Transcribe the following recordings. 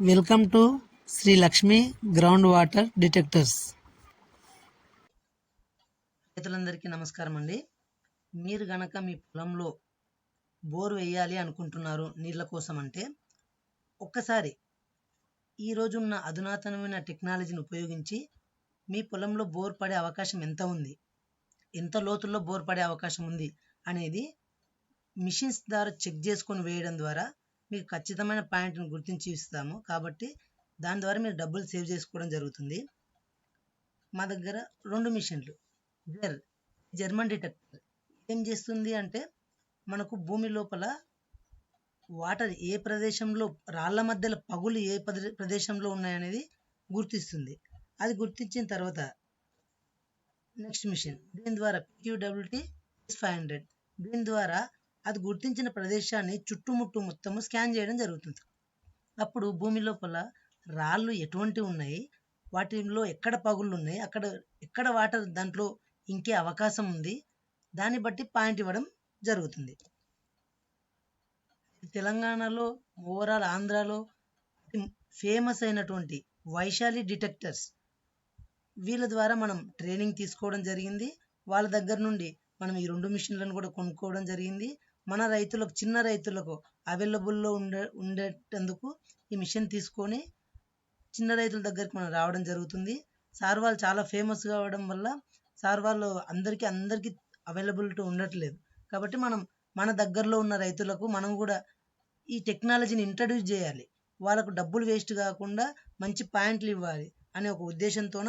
Welcome to Shri Lakshmi ground water detectors రైతులందరికీ నమస్కారం అండి మీరు గనక మీ పొలంలో బోర్ వేయాలి అనుకుంటున్నారు నీళ్ళ కోసం అంటే ఒక్కసారి ఈ రోజున్న అధునాతనమైన టెక్నాలజీని ఉపయోగించి మీ పొలంలో బోర్ పడే అవకాశం ఎంత ఉంది? ఎంత లోతుల్లో బోర్ పడే అవకాశం ఉంది అనేది మిషన్స్ ద్వారా చెక్ చేసుకొని వేయడం ద్వారా మీకు ఖచ్చితమైన పాయింట్ని గుర్తించి ఇస్తాము. కాబట్టి దాని ద్వారా మీరు డబ్బులు సేవ్ చేసుకోవడం జరుగుతుంది. మా దగ్గర రెండు మిషన్లు. జెర్ జర్మన్ డిటెక్టర్. ఏం చేస్తుంది అంటే మనకు భూమి లోపల వాటర్ ఏ ప్రదేశంలో రాళ్ళ మధ్యలో పగులు ఏ ప్రదేశంలో ఉన్నాయనేది గుర్తిస్తుంది. అది గుర్తించిన తర్వాత నెక్స్ట్ మిషన్. దీని ద్వారా క్యూడబ్ల్యూటీ ఫైవ్ హండ్రెడ్. దీని ద్వారా అది గుర్తించిన ప్రదేశాన్ని చుట్టుముట్టు మొత్తము స్కాన్ చేయడం జరుగుతుంది. అప్పుడు భూమి లోపల రాళ్ళు ఎటువంటి ఉన్నాయి? వాటిలో ఎక్కడ పగుళ్ళు ఉన్నాయి? అక్కడ ఎక్కడ వాటర్ దాంట్లో ఇంకే అవకాశం ఉంది? దాన్ని బట్టి పాయింట్ ఇవ్వడం జరుగుతుంది. తెలంగాణలో ఓవరాల్ ఆంధ్రాలో ఫేమస్ అయినటువంటి వైశాలి డిటెక్టర్స్ వీళ్ళ ద్వారా మనం ట్రైనింగ్ తీసుకోవడం జరిగింది. వాళ్ళ దగ్గర నుండి మనం ఈ రెండు మిషన్లను కూడా కొనుక్కోవడం జరిగింది. మన రైతులకు చిన్న రైతులకు అవైలబుల్లో ఉండే ఉండేటందుకు ఈ మిషన్ తీసుకొని చిన్న రైతుల దగ్గరికి మనం రావడం జరుగుతుంది. సార్ వాళ్ళు చాలా ఫేమస్ కావడం వల్ల సార్ వాళ్ళు అందరికీ అందరికీ అవైలబిలిటీ ఉండట్లేదు. కాబట్టి మనం మన దగ్గరలో ఉన్న రైతులకు మనం కూడా ఈ టెక్నాలజీని ఇంట్రడ్యూస్ చేయాలి. వాళ్ళకు డబ్బులు వేస్ట్ కాకుండా మంచి పాయింట్లు ఇవ్వాలి అనే ఒక ఉద్దేశంతోన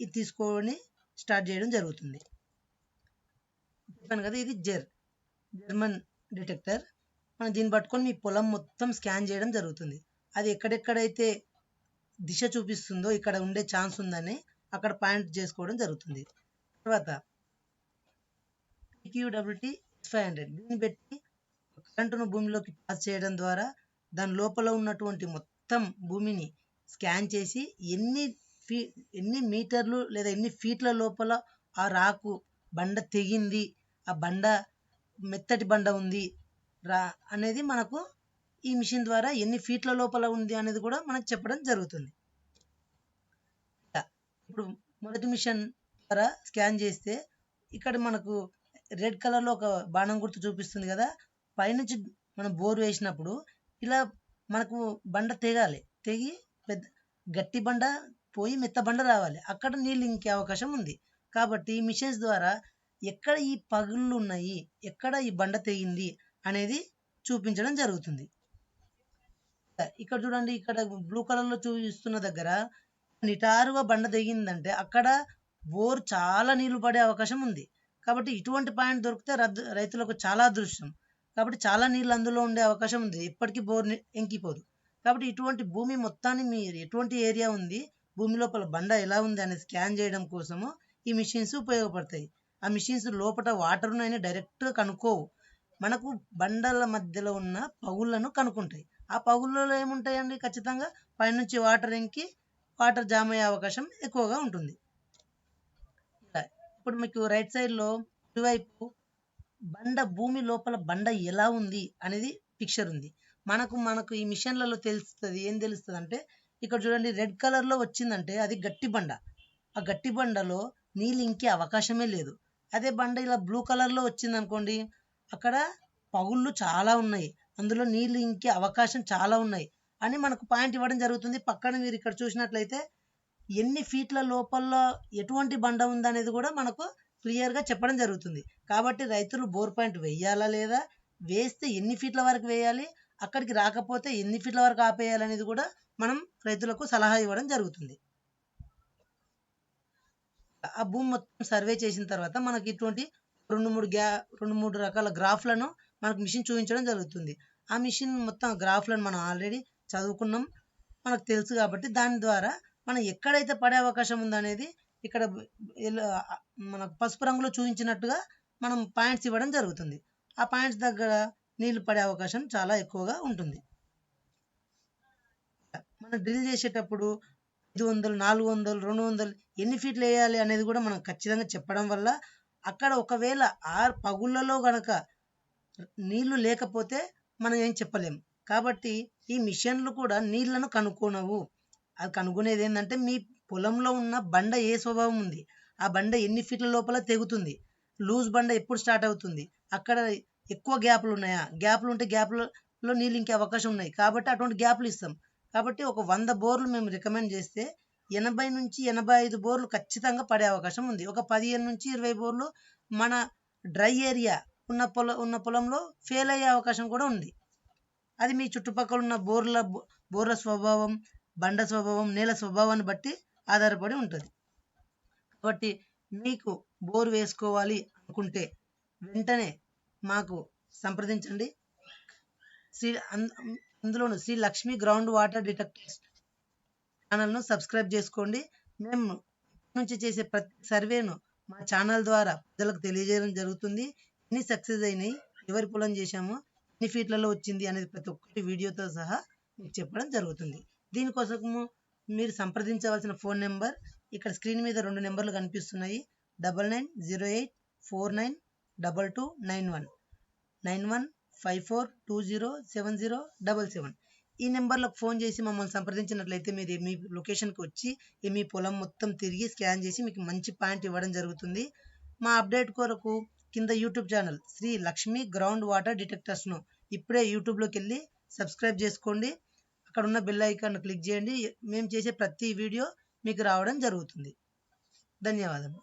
ఇది తీసుకొని స్టార్ట్ చేయడం జరుగుతుంది. చెప్పాను కదా ఇది జెర్. German detector. మనం దీన్ని పట్టుకొని మీ పొలం మొత్తం స్కాన్ చేయడం జరుగుతుంది. అది ఎక్కడెక్కడైతే దిశ చూపిస్తుందో ఇక్కడ ఉండే ఛాన్స్ ఉందని అక్కడ పాయింట్ చేసుకోవడం జరుగుతుంది. తర్వాత క్యూడబ్ల్యూటీ ఫైవ్ హండ్రెడ్ దీన్ని పెట్టి కరెంటును భూమిలోకి పాస్ చేయడం ద్వారా దాని లోపల ఉన్నటువంటి మొత్తం భూమిని స్కాన్ చేసి ఎన్ని ఫీ ఎన్ని మీటర్లు లేదా ఎన్ని ఫీట్ల లోపల ఆ రాకు బండ తెగింది ఆ బండ మెత్తటి బండ ఉంది రా అనేది మనకు ఈ మిషన్ ద్వారా ఎన్ని ఫీట్ల లోపల ఉంది అనేది కూడా మనకు చెప్పడం జరుగుతుంది. ఇప్పుడు మొదటి మిషన్ ద్వారా స్కాన్ చేస్తే ఇక్కడ మనకు రెడ్ కలర్లో ఒక బాణం గుర్తు చూపిస్తుంది కదా. పైనుంచి మనం బోర్ వేసినప్పుడు ఇలా మనకు బండ తెగాలి. తెగి పెద్ద గట్టి బండ పోయి మెత్త బండ రావాలి. అక్కడ నీళ్ళు ఇంకే అవకాశం ఉంది. కాబట్టి ఈ మిషన్స్ ద్వారా ఎక్కడ ఈ పగుళ్ళు ఉన్నాయి ఎక్కడ ఈ బండ తెగింది? అనేది చూపించడం జరుగుతుంది. ఇక్కడ చూడండి ఇక్కడ బ్లూ కలర్లో చూపిస్తున్న దగ్గర నిటారుగా బండ తెగిందంటే అక్కడ బోర్ చాలా నీళ్ళు పడే అవకాశం ఉంది. కాబట్టి ఇటువంటి పాయింట్ దొరికితే రద్దు రైతులకు చాలా అదృష్టం. కాబట్టి చాలా నీళ్ళు అందులో ఉండే అవకాశం ఉంది. ఎప్పటికీ బోర్ ఎంకిపోదు. కాబట్టి ఇటువంటి భూమి మొత్తాన్ని మీరు ఎటువంటి ఏరియా ఉంది భూమి లోపల బండ ఎలా ఉంది అనేది స్కాన్ చేయడం కోసము ఈ మిషన్స్ ఉపయోగపడతాయి. ఆ మిషన్స్ లోపల వాటర్ ఉన్నాయని డైరెక్ట్గా కనుక్కోవు. మనకు బండల మధ్యలో ఉన్న పగుళ్ళను కనుక్కుంటాయి. ఆ పగుళ్ళలో ఏముంటాయండి? ఖచ్చితంగా పైనుంచి వాటర్ ఎంకి వాటర్ జామ్ అయ్యే అవకాశం ఎక్కువగా ఉంటుంది. ఇప్పుడు మీకు రైట్ సైడ్లో ఇటువైపు బండ భూమి లోపల బండ ఎలా ఉంది అనేది పిక్చర్ ఉంది. మనకు మనకు ఈ మిషన్లలో తెలుస్తుంది. ఏం తెలుస్తుంది అంటే ఇక్కడ చూడండి రెడ్ కలర్లో వచ్చిందంటే అది గట్టి బండ. ఆ గట్టి బండలో నీళ్ళు ఇంకే అవకాశమే లేదు. అదే బండ ఇలా బ్లూ కలర్లో వచ్చింది అనుకోండి అక్కడ పగుళ్ళు చాలా ఉన్నాయి. అందులో నీళ్ళు ఇంకే అవకాశం చాలా ఉన్నాయి అని మనకు పాయింట్ ఇవ్వడం జరుగుతుంది. పక్కన మీరు ఇక్కడ చూసినట్లయితే ఎన్ని ఫీట్ల లోపల ఎటువంటి బండ ఉందనేది కూడా మనకు క్లియర్గా చెప్పడం జరుగుతుంది. కాబట్టి రైతులు బోర్ పాయింట్ వేయాలా లేదా? వేస్తే ఎన్ని ఫీట్ల వరకు వేయాలి? అక్కడికి రాకపోతే ఎన్ని ఫీట్ల వరకు ఆపేయాలనేది కూడా మనం రైతులకు సలహా ఇవ్వడం జరుగుతుంది. ఆ భూమి మొత్తం సర్వే చేసిన తర్వాత మనకి ఇటువంటి రెండు మూడు గ్యా రెండు మూడు రకాల గ్రాఫ్లను మనకు మిషన్ చూపించడం జరుగుతుంది. ఆ మిషన్ మొత్తం గ్రాఫ్లను మనం ఆల్రెడీ చదువుకున్నాం. మనకు తెలుసు కాబట్టి దాని ద్వారా మనం ఎక్కడైతే పడే అవకాశం ఉందనేది ఇక్కడ మనకు పసుపు రంగులో చూపించినట్టుగా మనం పాయింట్స్ ఇవ్వడం జరుగుతుంది. ఆ పాయింట్స్ దగ్గర నీళ్ళు పడే అవకాశం చాలా ఎక్కువగా ఉంటుంది. మనం డ్రిల్ చేసేటప్పుడు ఐదు వందలు నాలుగు వందలు రెండు వందలు ఎన్ని ఫీట్లు వేయాలి అనేది కూడా మనం ఖచ్చితంగా చెప్పడం వల్ల అక్కడ ఒకవేళ ఆ పగుళ్ళలో గనక నీళ్ళు లేకపోతే మనం ఏం చెప్పలేం. కాబట్టి ఈ మిషన్లు కూడా నీళ్ళను కనుక్కోనవు. అది కనుగొనేది ఏంటంటే మీ పొలంలో ఉన్న బండ ఏ స్వభావం ఉంది? ఆ బండ ఎన్ని ఫీట్ల లోపల తెగుతుంది? లూజ్ బండ ఎప్పుడు స్టార్ట్ అవుతుంది? అక్కడ ఎక్కువ గ్యాప్లు ఉన్నాయా? గ్యాప్లు ఉంటే గ్యాప్లలో నీళ్ళు ఇంకే అవకాశం ఉన్నాయి. కాబట్టి అటువంటి గ్యాప్లు ఇస్తాం. కాబట్టి ఒక వంద బోర్లు మేము రికమెండ్ చేస్తే ఎనభై నుంచి ఎనభై ఐదు బోర్లు ఖచ్చితంగా పడే అవకాశం ఉంది. ఒక పదిహేను నుంచి ఇరవై బోర్లు మన డ్రై ఏరియా ఉన్న పొలం ఉన్న పొలంలో ఫెయిల్ అయ్యే అవకాశం కూడా ఉంది. అది మీ చుట్టుపక్కల ఉన్న బోర్ల బోర్ల స్వభావం బండ స్వభావం నేల స్వభావాన్ని బట్టి ఆధారపడి ఉంటుంది. కాబట్టి మీకు బోర్ వేసుకోవాలి అనుకుంటే వెంటనే మాకు సంప్రదించండి. శ్రీ అందులోను Shri Lakshmi ground water detectors ఛానల్ను సబ్స్క్రైబ్ చేసుకోండి. మేము నుంచి చేసే ప్రతి సర్వేను మా ఛానల్ ద్వారా ప్రజలకు తెలియజేయడం జరుగుతుంది. ఎన్ని సక్సెస్ అయినాయి ఎవరి పొలం చేశాము ఎన్ని ఫీట్లలో వచ్చింది అనేది ప్రతి ఒక్కటి వీడియోతో సహా మీకు చెప్పడం జరుగుతుంది. దీనికోసము మీరు సంప్రదించవలసిన ఫోన్ నెంబర్ ఇక్కడ స్క్రీన్ మీద రెండు నెంబర్లు కనిపిస్తున్నాయి. Double nine zero eight four nine double two nine one. Nine one five four two zero seven zero double seven. ఈ నెంబర్లకు ఫోన్ చేసి మమ్మల్ని సంప్రదించినట్లయితే మీరు మీ లొకేషన్కి వచ్చి మీ పొలం మొత్తం తిరిగి స్కాన్ చేసి మీకు మంచి పాయింట్ ఇవ్వడం జరుగుతుంది. మా అప్డేట్ కొరకు కింద YouTube channel Shri Lakshmi ground water డిటెక్టర్స్ను ఇప్పుడే యూట్యూబ్లోకి వెళ్ళి సబ్స్క్రైబ్ చేసుకోండి. అక్కడ ఉన్న బెల్ ఐకాన్ క్లిక్ చేయండి. మేము చేసే ప్రతి వీడియో మీకు రావడం జరుగుతుంది. ధన్యవాదాలు